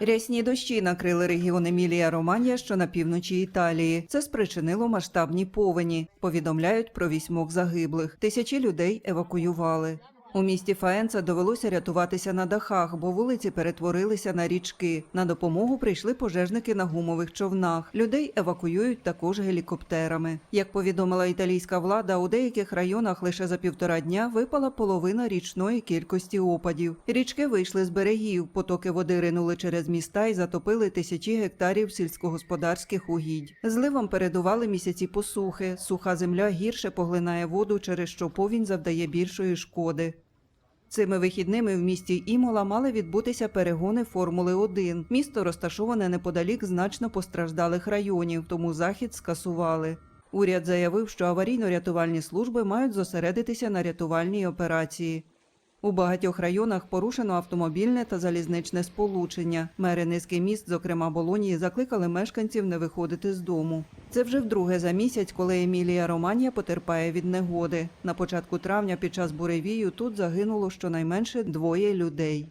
Рясні дощі накрили регіон Емілія Романія, що на півночі Італії. Це спричинило масштабні повені. Повідомляють про вісьмох загиблих. Тисячі людей евакуювали. У місті Фаенца довелося рятуватися на дахах, бо вулиці перетворилися на річки. На допомогу прийшли пожежники на гумових човнах. Людей евакуюють також гелікоптерами. Як повідомила італійська влада, у деяких районах лише за півтора дня випала половина річної кількості опадів. Річки вийшли з берегів, потоки води ринули через міста і затопили тисячі гектарів сільськогосподарських угідь. Зливам передували місяці посухи. Суха земля гірше поглинає воду, через що повінь завдає більшої шкоди. Цими вихідними в місті Імола мали відбутися перегони Формули 1. Місто розташоване неподалік значно постраждалих районів, тому захід скасували. Уряд заявив, що аварійно-рятувальні служби мають зосередитися на рятувальній операції. У багатьох районах порушено автомобільне та залізничне сполучення. Мери низки міст, зокрема Болонії, закликали мешканців не виходити з дому. Це вже вдруге за місяць, коли Емілія Романія потерпає від негоди. На початку травня під час буревію тут загинуло щонайменше двоє людей.